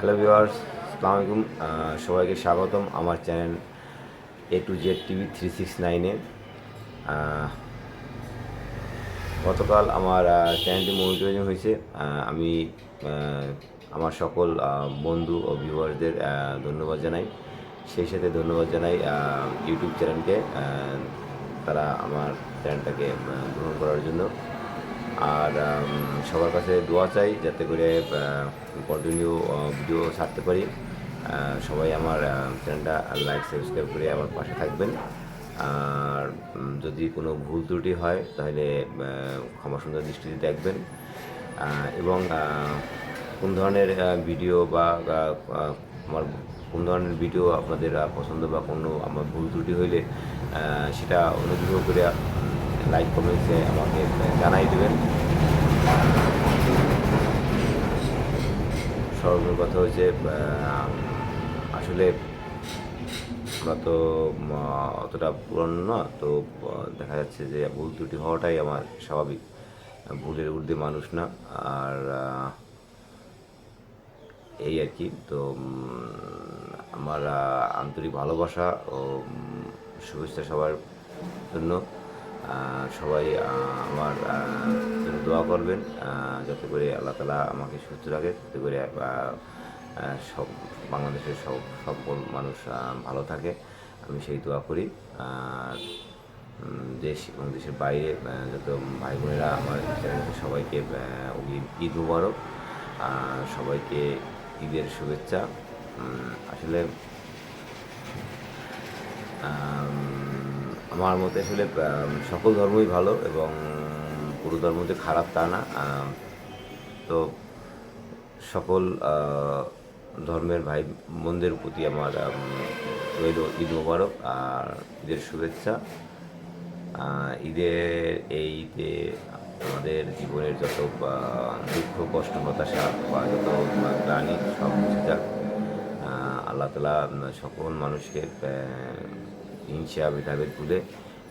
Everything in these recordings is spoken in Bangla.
হ্যালো ভিউয়ার্স আসসালামু আলাইকুম সবাইকে স্বাগতম আমার channel A to Z TV three six নাইনে গতকাল আমার চ্যানেলটি মনিটরিং হয়েছে। আমি আমার সকল বন্ধু ও ভিউয়ারদের ধন্যবাদ জানাই। সেই সাথে ধন্যবাদ জানাই ইউটিউব চ্যানেলকে তারা আমার চ্যানেলটাকে গ্রহণ করার জন্য। আর সবার কাছে দোয়া চাই যাতে করে কন্টিনিউ ভিডিও ছাড়তে পারি। সবাই আমার চ্যানেলটা লাইক সাবস্ক্রাইব করে আমার পাশে থাকবেন। আর যদি কোনো ভুল ত্রুটি হয়, তাহলে ক্ষমা সুন্দর দৃষ্টিতে দেখবেন। এবং কোন ধরনের ভিডিও বা আমার কোন ধরনের ভিডিও আপনাদের পছন্দ বা কোনো আমার ভুল ত্রুটি হইলে সেটা অনুগ্রহ করে লাইক কমেন্টসে আমাকে জানাই দেবেন। সর্বের কথা হচ্ছে আসলে আমরা তো অতটা পুরনো না, তো দেখা যাচ্ছে যে ভুল ত্রুটি হওয়াটাই আমার স্বাভাবিক। ভুলের ঊর্ধ্বে মানুষ না, আর এই আর কি, তো আমার আন্তরিক ভালোবাসা ও শুভেচ্ছা সবার জন্য। সবাই আমার জন্য দোয়া করবেন যাতে করে আল্লাহ তালা আমাকে সুস্থ রাখে, যাতে করে সব বাংলাদেশের সব সকল মানুষ ভালো থাকে। আমি সেই দোয়া করি। আর দেশ এবং দেশের বাইরে যত ভাই বোনেরা আমার সবাইকে ঈদ মুবারক। সবাইকে ঈদের শুভেচ্ছা। আসলে আমার মতে আসলে সকল ধর্মই ভালো এবং পুরো ধর্ম যে খারাপ তা না। তো সকল ধর্মের ভাই বোনদের প্রতি আমার আম, রইল ঈদ মোবারক আর ঈদের শুভেচ্ছা। ঈদের এই ঈদে আমাদের জীবনের যত দুঃখ কষ্ট হতাশা বা যত গ্লানি সব যাক। আল্লাহ তালা সকল মানুষকে হিংসা ভেদাভেদ ভুলে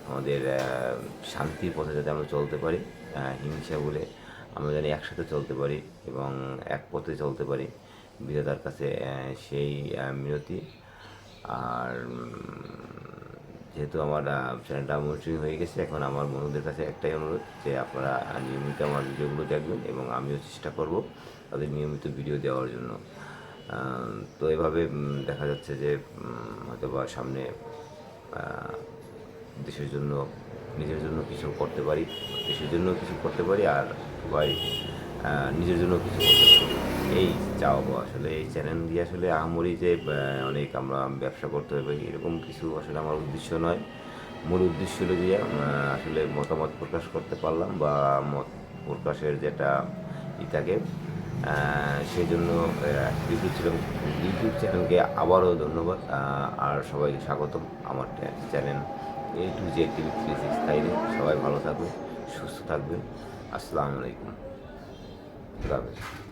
আমাদের শান্তির পথে যাতে আমরা চলতে পারি হিংসা ভুলে আমরা যেন একসাথে চলতে পারি এবং এক পথে চলতে পারি। বিধাতার কাছে সেই মিনতি। আর যেহেতু আমার চ্যানেলটা মনিটরিং হয়ে গেছে, এখন আমার বন্ধুদের কাছে একটাই অনুরোধ যে আপনারা নিয়মিত আমার ভিডিওগুলো দেখবেন এবং আমিও চেষ্টা করব তাদের নিয়মিত ভিডিও দেওয়ার জন্য। তো এভাবে দেখা যাচ্ছে যে হয়তো বা সামনে দেশের জন্য, নিজের জন্য কিছু করতে পারি, দেশের জন্য কিছু করতে পারি আর সবাই নিজের জন্য কিছু করতে পারি। এই চাওয়াবো আসলে, এই চ্যানেল দিয়ে আসলে আহামরি যে অনেক আমরা ব্যবসা করতে হবে, এরকম কিছু আসলে আমার উদ্দেশ্য নয়। মূল উদ্দেশ্য হলো যে আসলে মতামত প্রকাশ করতে পারলাম বা মত প্রকাশের যেটা ই থাকে সেই জন্য ইউটিউব চ্যানেল ইউটিউব চ্যানেলকে আবারও ধন্যবাদ। আর সবাইকে স্বাগতম আমার channel A to Z TV three six ফাইভে সবাই ভালো থাকবেন, সুস্থ থাকবেন। আসসালামু আলাইকুম। খুদা হাফেজ।